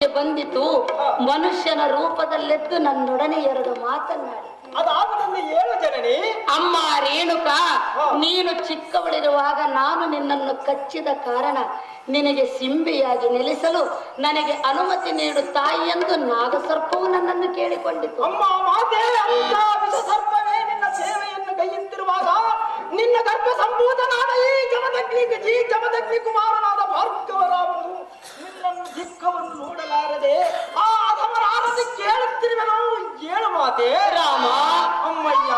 ಬಂದಿತು ಮನುಷ್ಯನ ರೂಪದಲ್ಲೆದ್ದು ನನ್ನೊಡನೆ ಎರಡು ಮಾತನ್ನಾಡಿ. ಏಳು ಜನನಿ. ಅಮ್ಮ ರೇಣುಕಾ ನೀನು ಚಿಕ್ಕವಳಿರುವಾಗ ನಾನು ನಿನ್ನನ್ನು ಕಚ್ಚಿದ ಕಾರಣ ನಿನಗೆ ಸಿಂಬಿಯಾಗಿ ನೆಲೆಸಲು ನನಗೆ ಅನುಮತಿ ನೀಡು ತಾಯಿ ಎಂದು ನಾಗಸರ್ಪವು ನನ್ನನ್ನು ಕೇಳಿಕೊಂಡಿತು. ಅಮ್ಮ ಮಾತೆ ಸರ್ಪವೇ ನಿನ್ನ ಸೇವೆಯನ್ನು ಕೈಯುತ್ತಿರುವಾಗ ನಿನ್ನ ಗರ್ಭ ಸಂಭೂತನಾದ ಈ ಜಮದಗ್ನಿ ಜಮದಗ್ನಿ ಕುಮಾರನಾದ ಭಾರ್ಗವರಾಮನು ನಿನ್ನನ್ನು ದುಃಖವನ್ನು ನೋಡಲಾರದೆ ಆ ಕೇಳುತ್ತಿರುವ ನಾವು ಏಳು ಮಾತೆ? ರಾಮ. ಅಮ್ಮಯ್ಯ.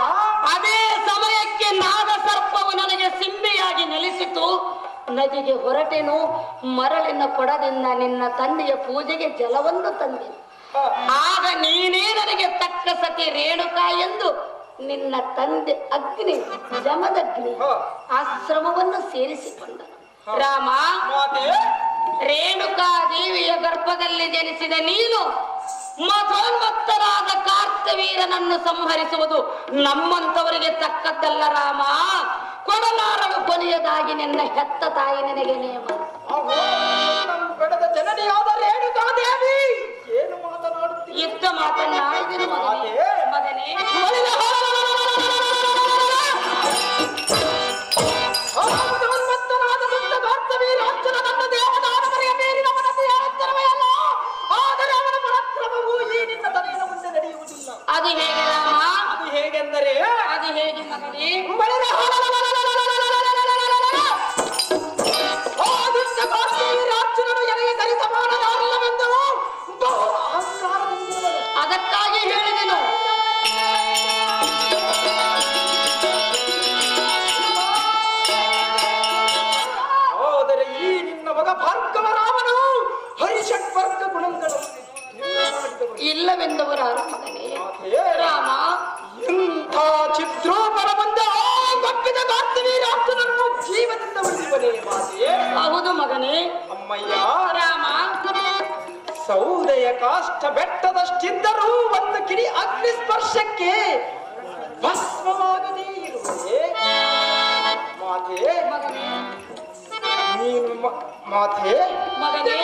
ಅದೇ ಸಮಯಕ್ಕೆ ನಾಗ ಸರ್ಪವು ನನಗೆ ಸಿಂಬಿಯಾಗಿ ನೆಲೆಸಿತು. ನದಿಗೆ ಹೊರಟೆನು ಮರಳಿನ ಕೊಡದಿಂದ ನಿನ್ನ ತಂದೆಯ ಪೂಜೆಗೆ ಜಲವನ್ನು ತಂದೆ. ಆಗ ನೀನೇ ನನಗೆ ತಕ್ಕ ಸತಿ ರೇಣುಕಾ ಎಂದು ನಿನ್ನ ತಂದೆ ಅಗ್ನಿ ಜಮದಗ್ನಿ. ಆಶ್ರಮವನ್ನು ಸೇರಿಸಿಕೊಂಡನು. ರಾಮ ರೇಣುಕಾ ದೇವಿಯ ಗರ್ಭದಲ್ಲಿ ಜನಿಸಿದ ನೀನು ಮಧೋನ್ಮತ್ತರಾದ ಕಾರ್ತವೀರನನ್ನು ಸಂಹರಿಸುವುದು ನಮ್ಮಂತವರಿಗೆ ತಕ್ಕದ್ದಲ್ಲ ರಾಮ. ಕೊಡಲಾರಳು ಕೊನೆಯದಾಗಿ ನಿನ್ನ ಹೆತ್ತ ತಾಯಿ ನಿನಗೆ ನೇಮ. ಯುದ್ಧ ಮಾತನಾಡಿದನು ಮಗನೇ. ಹೇಗೆ ಜೀವದಿಂದ ಉಳಿಸುವನೇ ಮಾತೆಯೇ. ಹೌದು ಮಗನೇ. ಅಮ್ಮಯ್ಯ. ರಾಮ. ಸೌದೆಯ ಕಾಷ್ಟ ಬೆಟ್ಟದಷ್ಟಿದ್ದರೂ ಒಂದು ಕಿಡಿ ಅಗ್ನಿ ಸ್ಪರ್ಶಕ್ಕೆ ಭಸ್ಮವಾಗದೇ ಇರುವುದೇ ಮಾತೆ ಮಗನೇ. ನೀನು ಮಾತೆ ಮಗನೇ.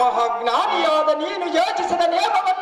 ಮಹಾಜ್ಞಾನಿಯಾದ ನೀನು ಯೋಚಿಸಿದ ನೇಮವನ್ನು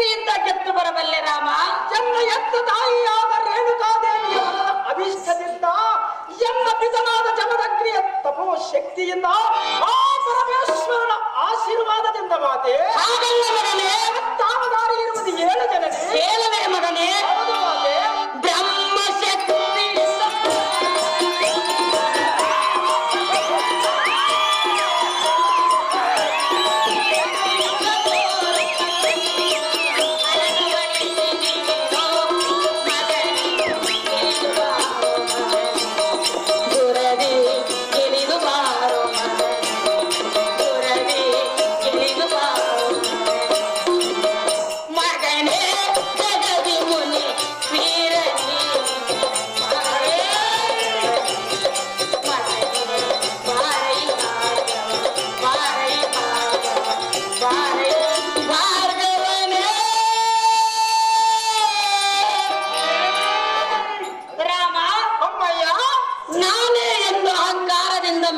ಶಕ್ತಿಯಿಂದ ಗೆದ್ದು ಬರಬಲ್ಲೆ ರಾಮ. ಎನ್ನ ಎತ್ತ ತಾಯಿಯಾದ ರೇಣುಕಾದೇವಿಯ ಅಭಿಷ್ಟದಿಂದ, ಎನ್ನ ಪಿತನಾದ ಜಮದಗ್ನಿಯ ತಪೋ ಶಕ್ತಿಯಿಂದ ಆ ಪರಮೇಶ್ವರನ ಆಶೀರ್ವಾದದಿಂದ ಮಾತೆ. ಹಾಗಲ್ಲ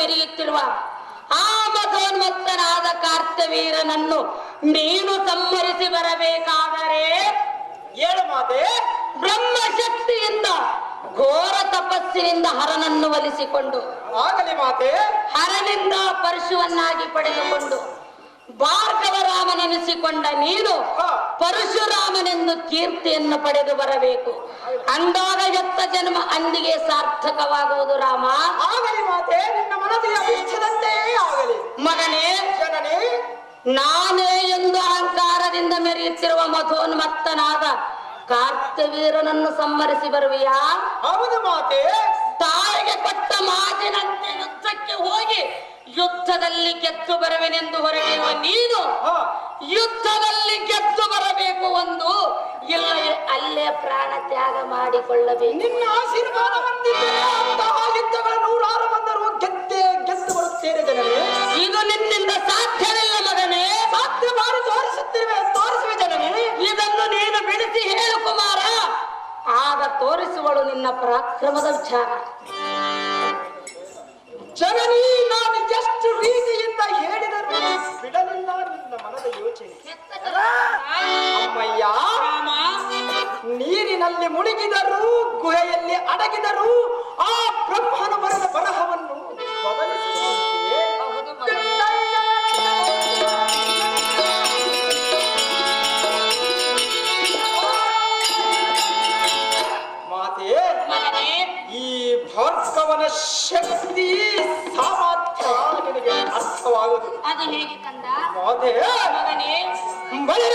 ಮೆರೆಯುತ್ತಿರುವ ಆ ಮಧೋನ್ಮತ್ತನಾದ ಕಾರ್ತವೀರನನ್ನು ನೀನು ಸಂಹರಿಸಿ ಬರಬೇಕಾದರೆ ಏಳು ಮಾತೆ. ಬ್ರಹ್ಮಶಕ್ತಿಯಿಂದ ಘೋರ ತಪಸ್ಸಿನಿಂದ ಹರನನ್ನು ಒಲಿಸಿಕೊಂಡು ಆಗಲಿ ಮಾತೆ. ಹರನಿಂದ ಪರಶುವನ್ನಾಗಿ ಪಡೆದುಕೊಂಡು ಭಾರ್ಗವರಾಮನೆನಿಸಿಕೊಂಡ ನೀನು ಪರಶುರಾಮನೆಂದು ಕೀರ್ತಿಯನ್ನು ಪಡೆದು ಬರಬೇಕು. ಅಂದಾಗ ಎತ್ತ ಜನ್ಮ ಅಂದಿಗೆ ಸಾರ್ಥಕವಾಗುವುದು ರಾಮ. ಆಗಲಿ ಮಾತೆ ನಿನ್ನ ಆಗಲಿ. ಮಗನೇ ಜನನಿ ನಾನೇ ಎಂದು ಅಹಂಕಾರದಿಂದ ಮೆರೆಯುತ್ತಿರುವ ಮಧೋನ್ಮತ್ತನಾದ ಕಾರ್ತವೀರನನ್ನು ಸಂಹರಿಸಿ ಬರುವಿಯಾ? ಹೌದು ಮಾತೆ. ತಾಯಿಗೆ ಕೊಟ್ಟ ಮಾತಿನಂತೆ ಯುದ್ಧದಲ್ಲಿ ಗೆದ್ದು ಬರುವೆನೆಂದು ಹೊರಟಿರುವ ನೀನು ಯುದ್ಧದಲ್ಲಿ ಗೆದ್ದು ಬರಬೇಕು ಒಂದು. ಇಲ್ಲವೇ ಅಲ್ಲೇ ಪ್ರಾಣ ತ್ಯಾಗ ಮಾಡಿಕೊಳ್ಳಬೇಕು. ನಿನ್ನ ಆಶೀರ್ವಾದ ಅಂತಹ ಯುದ್ಧಗಳ ನೂರಾರು ಬಂದರೂ ಗೆದ್ದೆ ಗೆದ್ದು ಬರುತ್ತೇನೆ ಜನರೇ. ಇದು ನಿನ್ನಿಂದ ಸಾಧ್ಯವಿಲ್ಲ ಮಗನೇ. ಸಾಧ್ಯ ಮಾಡಿ ತೋರಿಸುತ್ತಿರುವೆ ತೋರಿಸುವೆ ಜನರೇ. ಇದನ್ನು ನೀನು ಬಿಡಿಸಿ ಹೇಳು ಕುಮಾರ. ಆಗ ತೋರಿಸುವಳು ನಿನ್ನ ಪರಾಕ್ರಮದ ವಿಚಾರ. ಜನನಿ ನಾನು ಎಷ್ಟು ರೀತಿಯಿಂದ ಹೇಳಿದರೂ ಬಿಡಲಿಲ್ಲ ನಿನ್ನ ಮನದ ಯೋಚನೆ. ಅಮ್ಮಯ್ಯ ನೀರಿನಲ್ಲಿ ಮುಳುಗಿದರು ಗುಹೆಯಲ್ಲಿ ಅಡಗಿದರು ಆ ಬ್ರಹ್ಮನು ಭಾರ್ಗವನ ಶಕ್ತಿ ಸಾಮರ್ಥ್ಯ ನಿನಗೆ ಅದು ಹೇಗೆ ಕಂದ? ಮಗನೇ ಬಳಿರ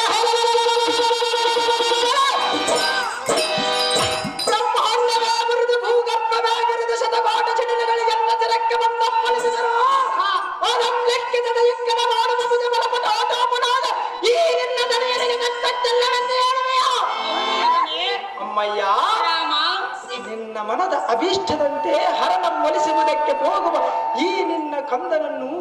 ಮನದ ಅಭೀಷ್ಟದಂತೆ ಹರನ ಮಲಿಸುವುದಕ್ಕೆ ಹೋಗುವ ಈ ನಿನ್ನ ಕಂದನನ್ನು